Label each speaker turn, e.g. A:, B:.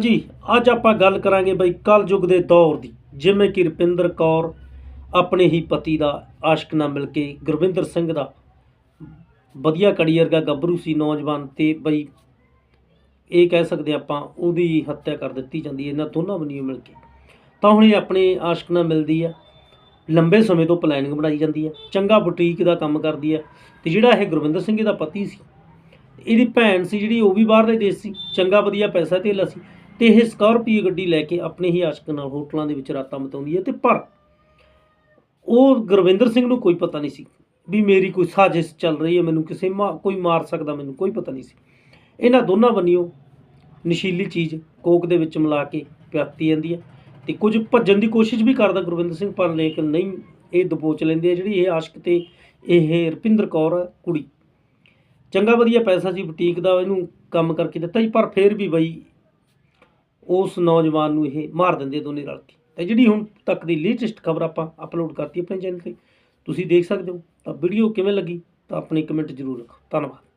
A: ਜੀ, ਅੱਜ ਆਪਾਂ ਗੱਲ ਕਰਾਂਗੇ ਬਈ ਕਲਯੁਗ ਦੇ ਦੌਰ ਦੀ। ਜਿਵੇਂ ਕਿ ਰੁਪਿੰਦਰ ਕੌਰ ਆਪਣੇ ਹੀ ਪਤੀ ਦਾ ਆਸ਼ਕ ਨਾਲ ਮਿਲ ਕੇ ਗੁਰਵਿੰਦਰ ਸਿੰਘ ਦਾ ਵਧੀਆ ਕੜੀ ਦਾ ਗੱਭਰੂ ਸੀ ਨੌਜਵਾਨ ਤੇ ਬਈ ਇਹ ਕਹਿ ਸਕਦੇ ਆਪਾਂ ਉਹਦੀ ਹੱਤਿਆ ਕਰ ਦਿੱਤੀ ਜਾਂਦੀ ਹੈ, ਇਹਨਾਂ ਦੋਨਾਂ ਬੰਨਿਓ ਮਿਲ ਕੇ। ਤਾਂ ਹੁਣ ਇਹ ਆਪਣੇ ਆਸ਼ਕ ਨਾਲ ਮਿਲਦੀ ਹੈ। ਲੰਬੇ ਸਮੇਂ ਤੋਂ ਪਲੈਨਿੰਗ ਬਣਾਈ ਜਾਂਦੀ ਹੈ, ਚੰਗਾ ਬੁਟੀਕ ਦਾ ਕੰਮ ਕਰਦੀ ਹੈ ਤੇ ਜਿਹੜਾ ਇਹ ਗੁਰਵਿੰਦਰ ਸਿੰਘ ਦਾ ਪਤੀ ਸੀ, ਇਹਦੀ ਭੈਣ ਸੀ ਜਿਹੜੀ ਉਹ ਵੀ ਬਾਹਰਲੇ ਦੇਸ਼ ਸੀ, ਚੰਗਾ ਵਧੀਆ ਪੈਸਾ ਧੇਲਾ ਸੀ। ਤੇ ਇਹ ਸਕਾਰਪੀਓ ਗੱਡੀ ਲੈ ਕੇ ਆਪਣੇ ਹੀ ਆਸ਼ਕ ਨਾਲ ਹੋਟਲਾਂ ਦੇ ਵਿੱਚ ਰਾਤਾਂ ਬਿਤਾਉਂਦੀ ਹੈ ਤੇ ਪਰ ਉਹ ਗੁਰਵਿੰਦਰ ਸਿੰਘ ਨੂੰ ਕੋਈ ਪਤਾ ਨਹੀਂ ਸੀ ਵੀ ਮੇਰੀ ਕੋਈ ਸਾਜ਼ਿਸ਼ ਚੱਲ ਰਹੀ ਹੈ ਮੈਨੂੰ ਕਿਸੇ ਮਾ ਕੋਈ ਮਾਰ ਸਕਦਾ ਮੈਨੂੰ ਕੋਈ ਪਤਾ ਨਹੀਂ ਸੀ। ਇਹਨਾਂ ਦੋਨਾਂ ਬੰਨਿਓ ਨਸ਼ੀਲੀ ਚੀਜ਼ ਕੋਕ ਦੇ ਵਿੱਚ ਮਿਲਾ ਕੇ ਪਿਆਤੀ ਜਾਂਦੀ ਹੈ ਤੇ ਕੁਝ ਭੱਜਣ ਦੀ ਕੋਸ਼ਿਸ਼ ਵੀ ਕਰਦਾ ਗੁਰਵਿੰਦਰ ਸਿੰਘ ਪਰ ਲੇਕਿਨ ਨਹੀਂ ਇਹ ਦਬੋਚ ਲੈਂਦੇ ਆ ਜਿਹੜੀ ਇਹ ਆਸ਼ਕ ਤੇ ਇਹ ਰੁਪਿੰਦਰ ਕੌਰ ਆ, ਕੁੜੀ। ਚੰਗਾ ਵਧੀਆ ਪੈਸਾ ਸੀ ਬੁਟੀਕ ਦਾ ਇਹਨੂੰ ਕੰਮ ਕਰਕੇ ਦਿੱਤਾ ਜੀ ਪਰ ਫਿਰ ਵੀ ਬਈ ਉਸ ਨੌਜਵਾਨ ਨੂੰ ਇਹ ਮਾਰ ਦਿੰਦੇ ਦੋਨੇ ਰਲ ਕੇ। ਤੇ ਜਿਹੜੀ ਹੁਣ ਤੱਕ ਦੀ ਲੇਟੈਸਟ ਖਬਰ ਆਪਾਂ ਅਪਲੋਡ ਕਰਤੀ ਆਪਣੇ ਚੈਨਲ ਤੇ, ਤੁਸੀਂ ਦੇਖ ਸਕਦੇ ਹੋ। ਤਾਂ ਵੀਡੀਓ ਕਿਵੇਂ ਲੱਗੀ, ਤਾਂ ਆਪਣੀ ਕਮੈਂਟ ਜ਼ਰੂਰ ਰੱਖੋ। ਧੰਨਵਾਦ।